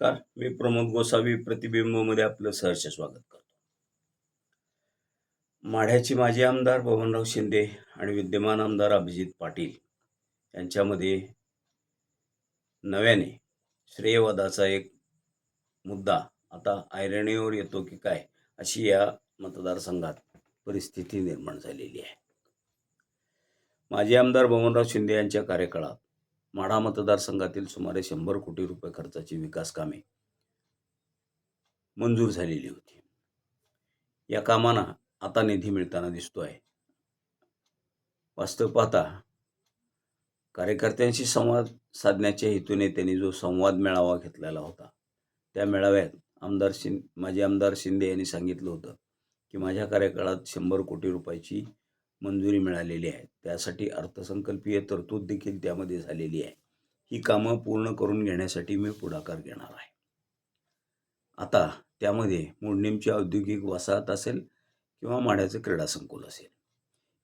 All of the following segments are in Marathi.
नमस्कार. मी प्रमोद गोसावी प्रतिबिंबमध्ये आपलं सहर्ष स्वागत करतो. माढ्याचे माजी आमदार बबनराव शिंदे आणि विद्यमान आमदार अभिजित पाटील यांच्यामध्ये नव्याने श्रेयवादाचा एक मुद्दा आता ऐरणीवर येतो की काय अशी या मतदारसंघात परिस्थिती निर्माण झालेली आहे. माजी आमदार बबनराव शिंदे यांच्या कार्यकाळात माढा मतदारसंघातील सुमारे शंभर कोटी रुपये खर्चाची विकास कामे मंजूर झालेली होती. या कामांना आता निधी मिळताना दिसतो आहे वास्तव पाहता कार्यकर्त्यांशी संवाद साधण्याच्या हेतूने त्यांनी जो संवाद मेळावा घेतलेला होता त्या मेळाव्यात आमदार शिं माजी आमदार शिंदे यांनी सांगितलं होतं की माझ्या कार्यकाळात शंभर कोटी रुपयाची मंजुरी मिळालेली आहे. त्यासाठी अर्थसंकल्पीय तरतूद देखील त्यामध्ये झालेली आहे. ही कामं पूर्ण करून घेण्यासाठी मी पुढाकार घेणार आहे. आता त्यामध्ये मोडणीमची औद्योगिक वसाहत असेल किंवा माड्याचं क्रीडा संकुल असेल.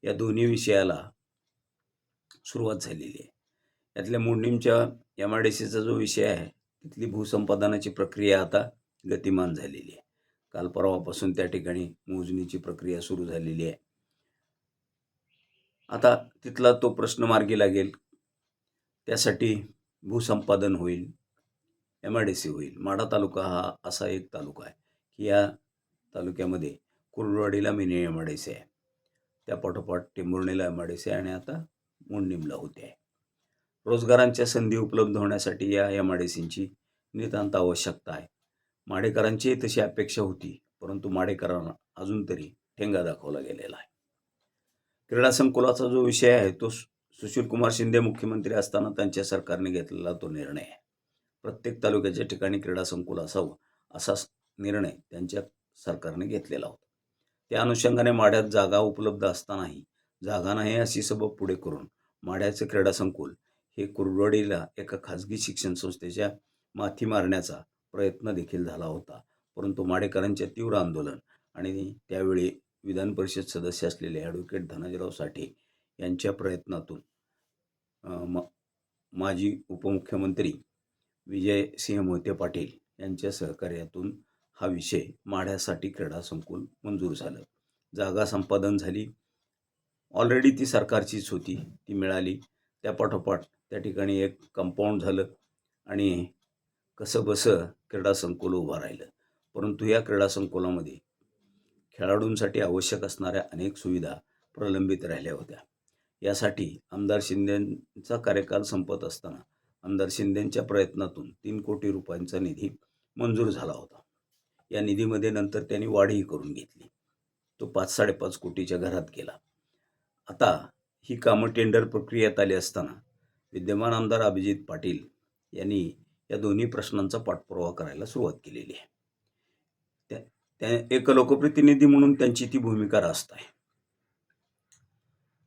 या दोन्ही विषयाला सुरुवात झालेली आहे. यातल्या मोडणीमच्या एम आय डी सीचा जो विषय आहे तिथली भूसंपादनाची प्रक्रिया आता गतिमान झालेली आहे. काल परवापासून त्या ठिकाणी मोजणीची प्रक्रिया सुरू झालेली आहे. आता तिथला तो प्रश्न मार्गी लागेल. त्यासाठी भूसंपादन होईल एम आय डी सी होईल. माढा तालुका हा असा एक तालुका आहे की या तालुक्यामध्ये कुर्डवाडीला mini M I D C आहे. त्या पाठोपाठ टेंभुर्णीला एम आय डी सी आहे आणि आता मोडणीमला होते आहे. रोजगारांच्या संधी उपलब्ध होण्यासाठी या एम आय डी सींची नितांत आवश्यकता आहे. माडेकरांचीही तशी अपेक्षा होती परंतु माडेकरांना अजून तरी ठेंगा दाखवला गेलेला आहे. क्रीडा संकुलाचा जो विषय आहे तो सु- सुशीलकुमार शिंदे मुख्यमंत्री असताना त्यांच्या सरकारने घेतलेला तो निर्णय आहे. प्रत्येक तालुक्याच्या ठिकाणी क्रीडा संकुल असावं असा निर्णय त्यांच्या सरकारने घेतलेला होता. त्या अनुषंगाने माढ्यात जागा उपलब्ध असतानाही जागा नाही अशी सबब पुढे करून माढ्याचं क्रीडा संकुल हे कुरवाडीला एका खाजगी शिक्षण संस्थेच्या माथी मारण्याचा प्रयत्न देखील झाला होता. परंतु माडेकरांच्या तीव्र आंदोलन आणि त्यावेळी विधान परिषद सदस्य असलेले ॲडव्होकेट धनाजीराव साठे यांच्या प्रयत्नातून म माजी उपमुख्यमंत्री विजयसिंह मोहिते पाटील यांच्या सहकार्यातून हा विषय माढ्यासाठी क्रीडा संकुल मंजूर झालं. जागा संपादन झाली. ऑलरेडी ती सरकारचीच होती. ती मिळाली. त्या पाठोपाठ त्या ठिकाणी एक कंपाऊंड झालं आणि कसं बसं क्रीडा संकुल उभं राहिलं. परंतु या क्रीडा संकुलामध्ये खेळाडूंसाठी आवश्यक असणाऱ्या अनेक सुविधा प्रलंबित राहिल्या होत्या. यासाठी आमदार शिंदेंचा कार्यकाल संपत असताना आमदार शिंदेंच्या प्रयत्नातून तीन कोटी रुपयांचा निधी मंजूर झाला होता. या निधीमध्ये नंतर त्यांनी वाढही करून घेतली. तो पाच साडेपाच कोटीच्या घरात गेला. आता ही कामं टेंडर प्रक्रियेत आली असताना विद्यमान आमदार अभिजित पाटील यांनी या दोन्ही प्रश्नांचा पाठपुरावा करायला सुरुवात केलेली आहे. एक लोकप्रतिनिधी म्हणून त्यांची ती भूमिका रास्त आहे.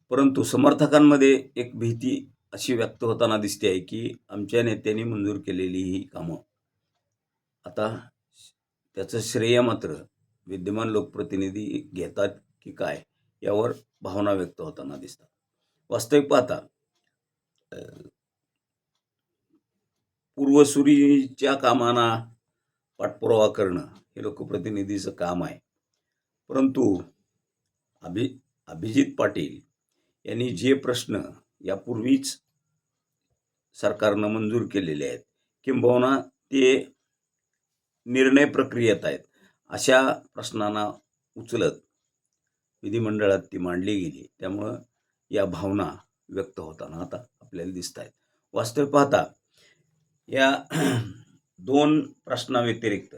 परंतु समर्थकांमध्ये एक भीती अशी व्यक्त होताना दिसते आहे की आमच्या नेत्यांनी मंजूर केलेली ही कामं. आता त्याचं श्रेय मात्र विद्यमान लोकप्रतिनिधी घेतात की काय यावर भावना व्यक्त होताना दिसतात. वास्तविक पाहता पूर्वसुरीच्या कामांना पाठपुरावा करणं हे लोकप्रतिनिधीचं काम आहे. परंतु अभि अभिजित पाटील यांनी जे प्रश्न यापूर्वीच सरकारनं मंजूर केलेले आहेत किंबहुना ते निर्णय प्रक्रियेत आहेत. अशा प्रश्नांना उचलत विधिमंडळात ती मांडली गेली. त्यामुळं या भावना व्यक्त होताना आता आपल्याला दिसत आहेत वास्तव पाहता या दोन प्रश्नाव्यतिरिक्त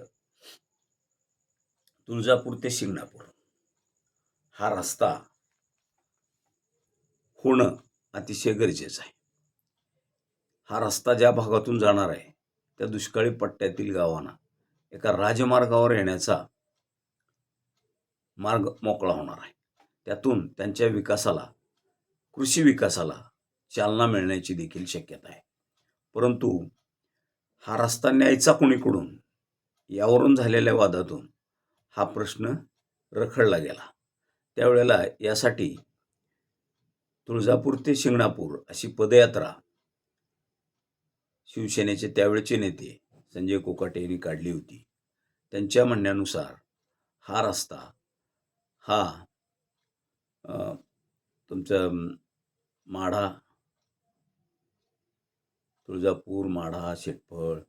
तुळजापूर ते शिंगणापूर. हा रस्ता होणं अतिशय गरजेचं आहे. हा रस्ता ज्या भागातून जाणार आहे त्या दुष्काळी पट्ट्यातील गावांना एका राजमार्गावर येण्याचा मार्ग मोकळा होणार आहे. त्यातून त्यांच्या विकासाला कृषी विकासाला चालना मिळण्याची देखील शक्यता आहे. परंतु हा रस्ता न्यायचा कोणीकडून? यावरून झालेल्या वादातून हा प्रश्न रखडला गेला. त्यावेळेला यासाठी तुळजापूर ते शिंगणापूर अशी पदयात्रा शिवसेनेचे त्यावेळचे नेते संजय कोकाटे यांनी काढली होती. त्यांच्या म्हणण्यानुसार हा रस्ता हा तुमचं माढा तुळजापूर माढा शेटफळ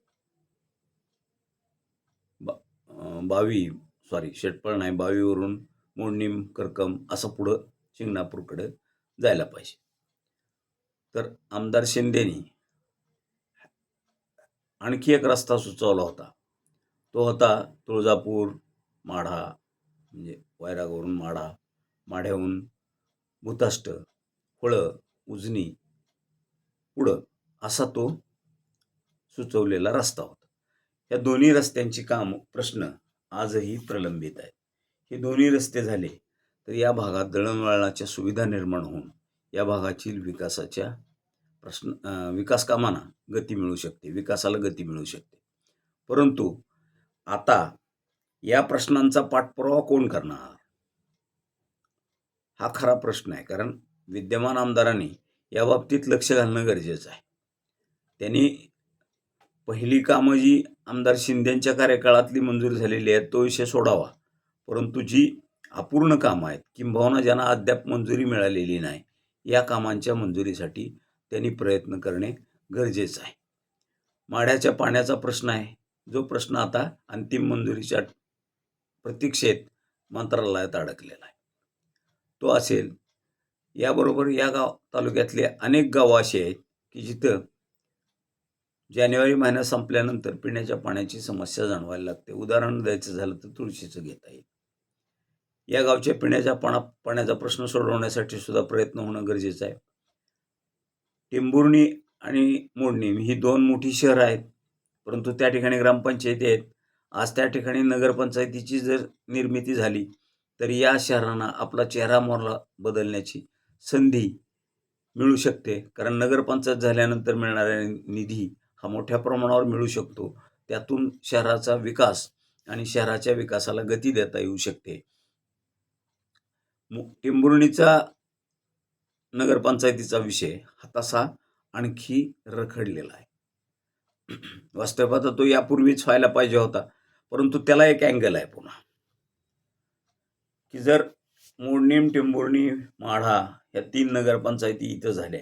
बा बावी सॉरी शेटपळ नाही बावीवरून मोडणीम करकम असं पुढं शिंगणापूरकडं जायला पाहिजे. तर आमदार शिंदेनी आणखी एक रस्ता सुचवला होता. तो होता तुळजापूर माढा म्हणजे वैरागवरून माढा माढ्याहून भूताष्ट फळं उजनी पुढं असा तो सुचवलेला रस्ता होता. या दोन्ही रस्त्यांची काम प्रश्न आजही प्रलंबित आहेत हे दोन्ही रस्ते झाले तर या भागात दळणवळणाच्या सुविधा निर्माण होऊन या भागातील विकासाच्या प्रश्न विकास कामांना गती मिळू शकते विकासाला गती मिळू शकते. परंतु आता या प्रश्नांचा पाठपुरावा कोण करणार? हा खरा प्रश्न आहे कारण विद्यमान आमदारांनी या बाबतीत लक्ष घालणं गरजेचं आहे. त्यांनी पहिली कामं जी आमदार शिंदेंच्या कार्यकाळातली मंजूर झालेली आहे तो विषय सोडावा. परंतु जी अपूर्ण कामं आहेत किंबहुना ज्यांना अद्याप मंजुरी मिळालेली नाही या कामांच्या मंजुरीसाठी त्यांनी प्रयत्न करणे गरजेचं आहे. माढ्याच्या पाण्याचा प्रश्न आहे. जो प्रश्न आता अंतिम मंजुरीच्या प्रतीक्षेत मंत्रालयात अडकलेला आहे. तो असेल याबरोबर या गाव तालुक्यातले अनेक गावं असे आहेत की जिथं जानेवारी महिना संपल्यानंतर पिण्याच्या पाण्याची समस्या जाणवायला लागते. उदाहरण द्यायचं झालं तर तुळशीचं घेता येईल. या गावच्या पिण्याच्या पाणा पाण्याचा प्रश्न सोडवण्यासाठी सुद्धा प्रयत्न होणं गरजेचं आहे. टिंबुर्णी आणि मोडणीम ही दोन मोठी शहरं आहेत परंतु त्या ठिकाणी ग्रामपंचायती आहेत. आज त्या ठिकाणी नगरपंचायतीची जर निर्मिती झाली तर या शहरांना आपला चेहरा मोहरा बदलण्याची संधी मिळू शकते. कारण नगरपंचायत झाल्यानंतर मिळणाऱ्या निधी हा मोठ्या प्रमाणावर मिळू शकतो. त्यातून शहराचा विकास आणि शहराच्या विकासाला गती देता येऊ शकते. टिंबुर्णीचा नगरपंचायतीचा विषय हा तसा आणखी रखडलेला आहे. वास्तवात तो यापूर्वीच व्हायला पाहिजे होता परंतु त्याला एक अँगल आहे पुन्हा. की जर मोडणीम टिंबुर्णी माढा या तीन नगरपंचायती इथं झाल्या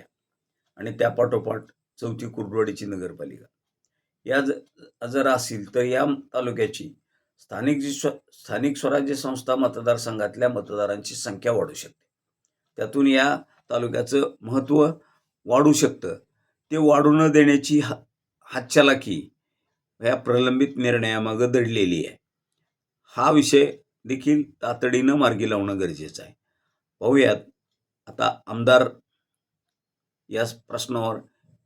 आणि त्यापाठोपाठ चौथी कुर्डवाडीची नगरपालिका. या ज- जर असेल तर या तालुक्याची स्थानिक जी स्व स्थानिक स्वराज्य संस्था मतदारसंघातल्या मतदारांची संख्या वाढू शकते. त्यातून या तालुक्याचं महत्त्व वाढू शकतं. ते वाढू न देण्याची हा हातचलाखी ह्या प्रलंबित निर्णयामागं दडलेली आहे. हा विषय देखील तातडीनं मार्गी लावणं गरजेचं आहे. पाहूयात आता आमदार या प्रश्नावर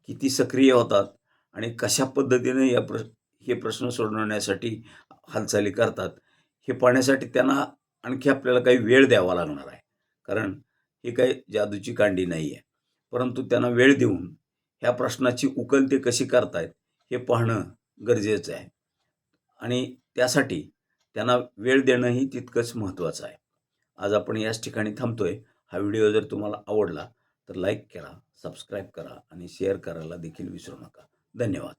किती सक्रिय होतात आणि कशा पद्धतीने या प्र हे प्रश्न सोडवण्यासाठी हालचाली करतात हे पाहण्यासाठी त्यांना आणखी आपल्याला काही वेळ द्यावा लागणार आहे. कारण ही काही जादूची कांडी नाही आहे परंतु त्यांना वेळ देऊन ह्या प्रश्नाची उकल ते कशी करतायत हे पाहणं गरजेचं आहे. आणि त्यासाठी त्यांना वेळ देणंही तितकंच महत्त्वाचं आहे. आज आपण याच ठिकाणी थांबतोय. हा व्हिडिओ जर तुम्हाला आवडला तर लाईक करा सबस्क्राईब करा आणि शेअर करायला देखील विसरू नका. धन्यवाद.